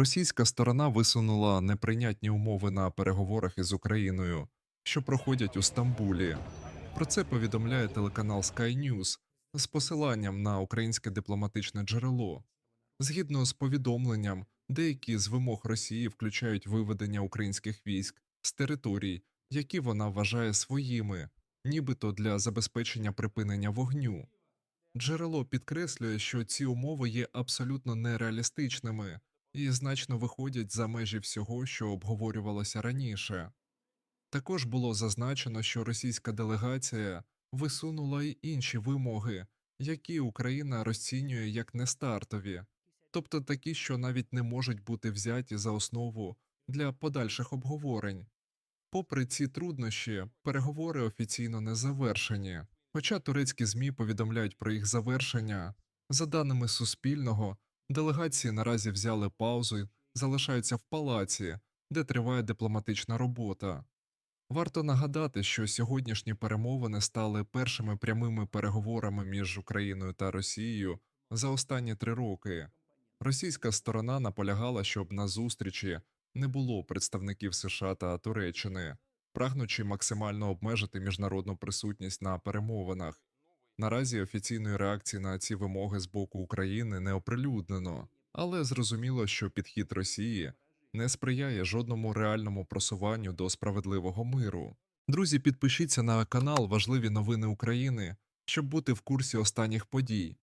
Російська сторона висунула неприйнятні умови на переговорах із Україною, що проходять у Стамбулі. Про це повідомляє телеканал Sky News з посиланням на українське дипломатичне джерело. Згідно з повідомленням, деякі з вимог Росії включають виведення українських військ з територій, які вона вважає своїми, нібито для забезпечення припинення вогню. Джерело підкреслює, що ці умови є абсолютно нереалістичними і значно виходять за межі всього, що обговорювалося раніше. Також було зазначено, що російська делегація висунула й інші вимоги, які Україна розцінює як нестартові, тобто такі, що навіть не можуть бути взяті за основу для подальших обговорень. Попри ці труднощі, переговори офіційно не завершені, хоча турецькі ЗМІ повідомляють про їх завершення. За даними Суспільного, делегації наразі взяли паузу і залишаються в палаці, де триває дипломатична робота. Варто нагадати, що сьогоднішні перемовини стали першими прямими переговорами між Україною та Росією за останні три роки. Російська сторона наполягала, щоб на зустрічі не було представників США та Туреччини, прагнучи максимально обмежити міжнародну присутність на перемовинах. Наразі офіційної реакції на ці вимоги з боку України не оприлюднено, але зрозуміло, що підхід Росії не сприяє жодному реальному просуванню до справедливого миру. Друзі, підпишіться на канал Важливі новини України, щоб бути в курсі останніх подій.